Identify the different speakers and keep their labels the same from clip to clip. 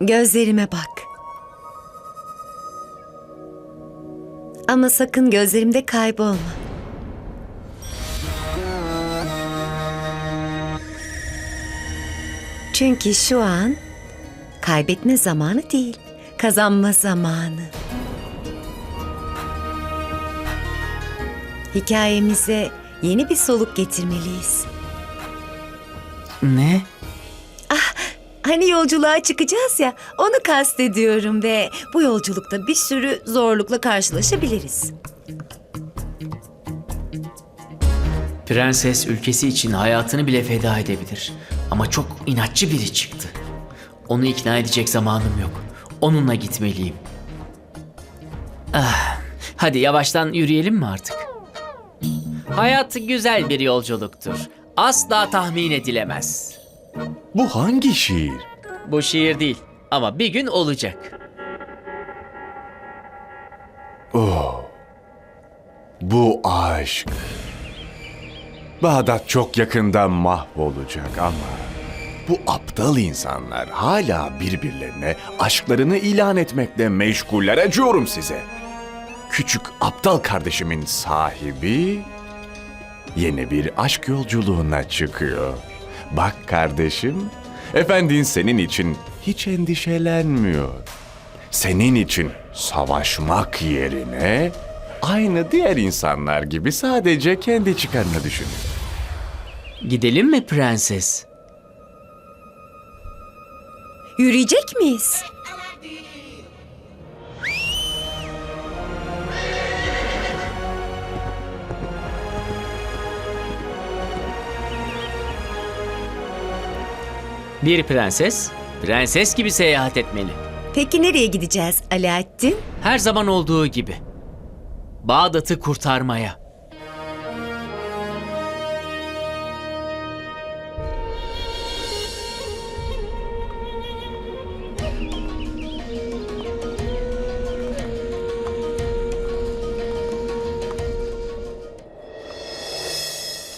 Speaker 1: Gözlerime bak. Ama sakın gözlerimde kaybolma. Çünkü şu an kaybetme zamanı değil, kazanma zamanı. Hikayemize yeni bir soluk getirmeliyiz.
Speaker 2: Ne?
Speaker 1: Hani yolculuğa çıkacağız ya, onu kastediyorum ve bu yolculukta bir sürü zorlukla karşılaşabiliriz.
Speaker 2: Prenses ülkesi için hayatını bile feda edebilir. Ama çok inatçı biri çıktı. Onu ikna edecek zamanım yok. Onunla gitmeliyim. Ah, hadi yavaştan yürüyelim mi artık? Hayat güzel bir yolculuktur. Asla tahmin edilemez.
Speaker 3: Bu hangi şiir?
Speaker 2: Bu şiir değil ama bir gün olacak.
Speaker 3: Bu aşk. Bağdat çok yakında mahvolacak ama bu aptal insanlar hala birbirlerine aşklarını ilan etmekle meşguller. Acıyorum size. Küçük aptal kardeşimin sahibi yeni bir aşk yolculuğuna çıkıyor. Bak kardeşim, efendin senin için hiç endişelenmiyor. Senin için savaşmak yerine aynı diğer insanlar gibi sadece kendi çıkarını düşünüyor.
Speaker 2: Gidelim mi prenses?
Speaker 1: Yürüyecek miyiz?
Speaker 2: Bir prenses, prenses gibi seyahat etmeli.
Speaker 1: Peki nereye gideceğiz Alaaddin?
Speaker 2: Her zaman olduğu gibi. Bağdat'ı kurtarmaya.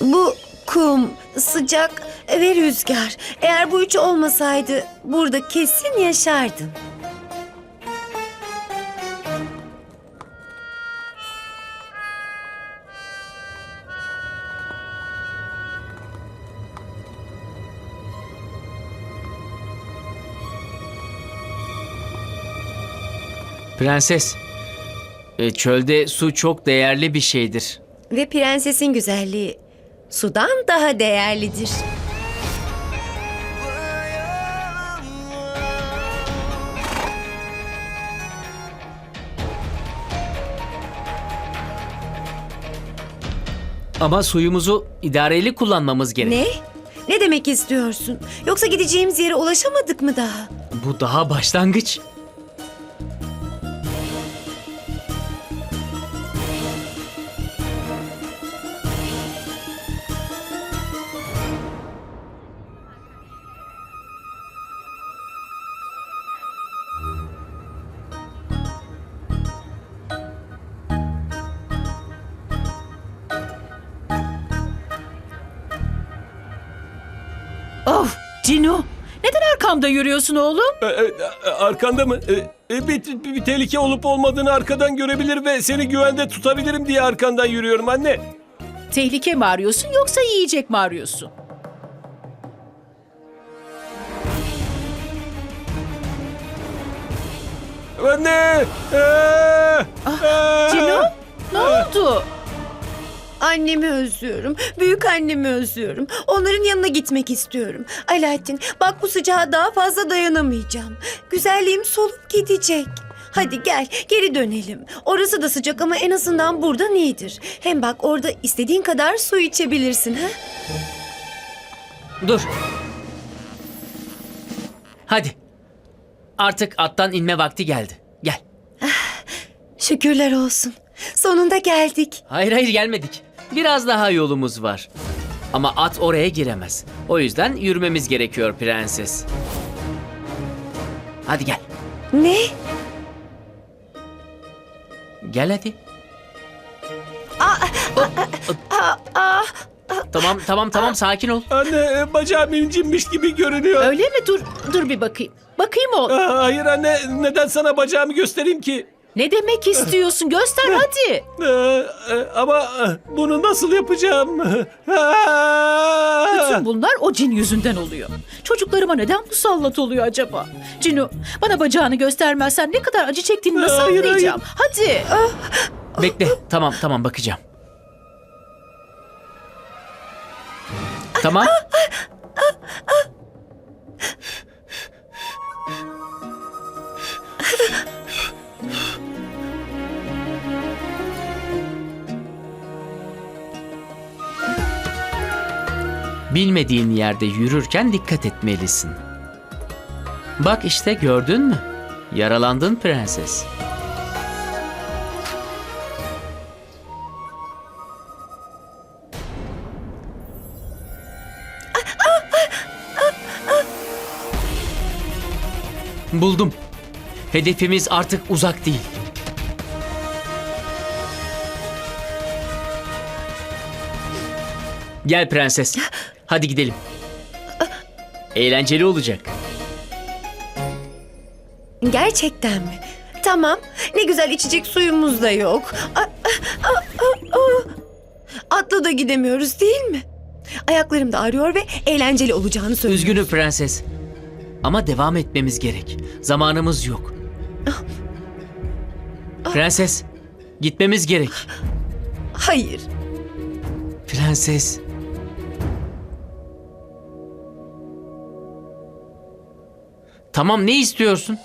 Speaker 1: Bu kum, sıcak ve rüzgar. Eğer bu üç olmasaydı burada kesin yaşardım.
Speaker 2: Prenses, e, çölde su çok değerli bir şeydir.
Speaker 1: Ve prensesin güzelliği sudan daha değerlidir.
Speaker 2: Ama suyumuzu idareli kullanmamız gerek.
Speaker 1: Ne? Ne demek istiyorsun? Yoksa gideceğimiz yere ulaşamadık mı daha?
Speaker 2: Bu daha başlangıç.
Speaker 4: Of Cino. Neden arkamda yürüyorsun oğlum?
Speaker 5: E, e, Arkanda mı? E, e, Bir, bir, bir tehlike olup olmadığını arkadan görebilir ve seni güvende tutabilirim diye arkandan yürüyorum anne.
Speaker 4: Tehlike mi arıyorsun yoksa yiyecek mi arıyorsun?
Speaker 5: Anne! Ee, ee.
Speaker 4: Cino ne oldu?
Speaker 1: Annemi özlüyorum. Büyük annemi özlüyorum. Onların yanına gitmek istiyorum. Alaaddin bak bu sıcağa daha fazla dayanamayacağım. Güzelliğim solup gidecek. Hadi gel geri dönelim. Orası da sıcak ama en azından buradan iyidir. Hem bak orada istediğin kadar su içebilirsin. ha?
Speaker 2: Dur. Hadi. Artık attan inme vakti geldi. Gel.
Speaker 1: Şükürler olsun. Sonunda geldik.
Speaker 2: Hayır hayır gelmedik. Biraz daha yolumuz var. Ama at oraya giremez. O yüzden yürümemiz gerekiyor prenses. Hadi gel.
Speaker 1: Ne?
Speaker 2: Gel hadi. Tamam tamam tamam sakin ol.
Speaker 5: Anne e, bacağım incinmiş gibi görünüyor.
Speaker 4: Öyle mi? Dur, dur bir bakayım. Bakayım o.
Speaker 5: Aa, Hayır anne neden sana bacağımı göstereyim ki?
Speaker 4: Ne demek istiyorsun? Göster hadi.
Speaker 5: Ee, e, ama e, bunu nasıl yapacağım?
Speaker 4: Bütün bunlar o cin yüzünden oluyor. Çocuklarıma neden musallat oluyor acaba? Cinu, bana bacağını göstermezsen ne kadar acı çektiğini nasıl
Speaker 5: Hayır,
Speaker 4: anlayacağım? Hadi.
Speaker 2: Bekle tamam tamam bakacağım. Tamam. Bilmediğin yerde yürürken dikkat etmelisin. Bak işte gördün mü? Yaralandın prenses. Buldum. Hedefimiz artık uzak değil. Gel prenses. Hadi gidelim. Eğlenceli olacak.
Speaker 1: Gerçekten mi? Tamam. Ne güzel içecek suyumuz da yok. A- a- a- a- a- Atla da gidemiyoruz değil mi? Ayaklarım da ağrıyor ve eğlenceli olacağını söylüyor.
Speaker 2: Üzgünüm prenses. Ama devam etmemiz gerek. Zamanımız yok. Prenses, gitmemiz gerek.
Speaker 1: Hayır.
Speaker 2: Prenses. Tamam ne istiyorsun?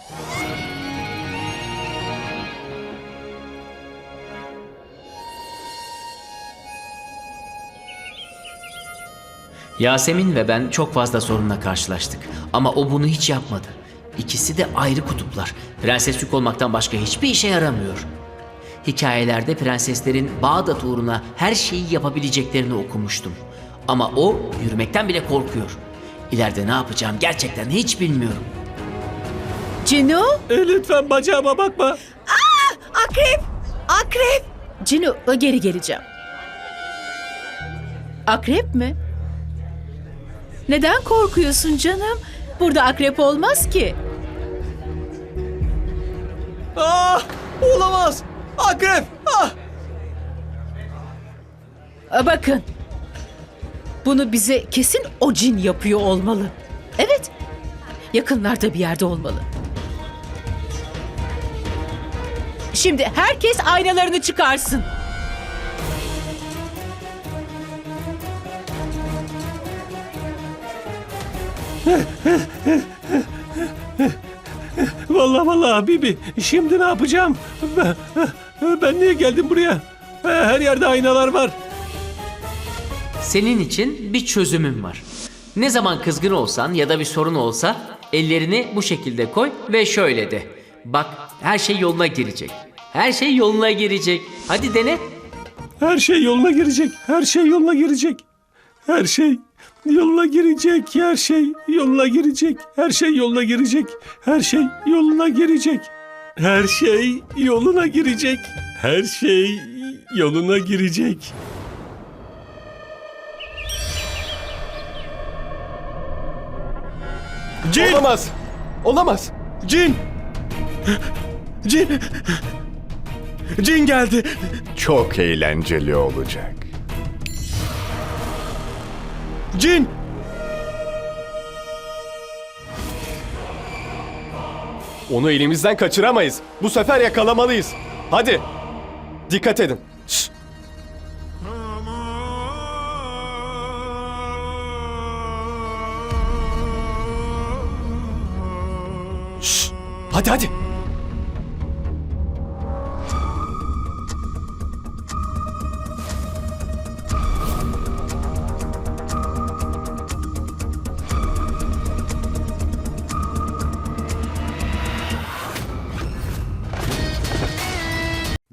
Speaker 2: Yasemin ve ben çok fazla sorunla karşılaştık. Ama o bunu hiç yapmadı. İkisi de ayrı kutuplar. Prenses yük olmaktan başka hiçbir işe yaramıyor. Hikayelerde prenseslerin Bağdat uğruna her şeyi yapabileceklerini okumuştum. Ama o yürümekten bile korkuyor. İleride ne yapacağım gerçekten hiç bilmiyorum.
Speaker 4: Cinu,
Speaker 5: E, lütfen bacağıma bakma.
Speaker 1: Akrep! Akrep!
Speaker 4: Cinu geri geleceğim. Akrep mi? Neden korkuyorsun canım? Burada akrep olmaz ki.
Speaker 6: Ah! Olamaz! Akrep! Ah!
Speaker 4: Aa, Bakın. Bunu bize kesin o cin yapıyor olmalı. Evet. Yakınlarda bir yerde olmalı. Şimdi herkes aynalarını çıkarsın.
Speaker 5: Vallahi vallahi Bibi şimdi ne yapacağım? Ben, ben niye geldim buraya? Her yerde aynalar var.
Speaker 2: Senin için bir çözümüm var. Ne zaman kızgın olsan ya da bir sorun olsa ellerini bu şekilde koy ve şöyle de. Bak her şey yoluna girecek. Her şey yoluna girecek. Hadi dene.
Speaker 5: Her şey yoluna girecek. Her şey yoluna girecek. Her şey yoluna girecek. Her şey yoluna girecek. Her şey yoluna girecek. Her şey yoluna girecek. Her şey yoluna girecek. Her şey yoluna girecek.
Speaker 6: Cin! Olamaz! Olamaz! Cin! Cin! Cin geldi!
Speaker 3: Çok eğlenceli olacak.
Speaker 6: Cin! Onu elimizden kaçıramayız. Bu sefer yakalamalıyız. Hadi. Dikkat edin. Şşt. Şşt. Hadi hadi.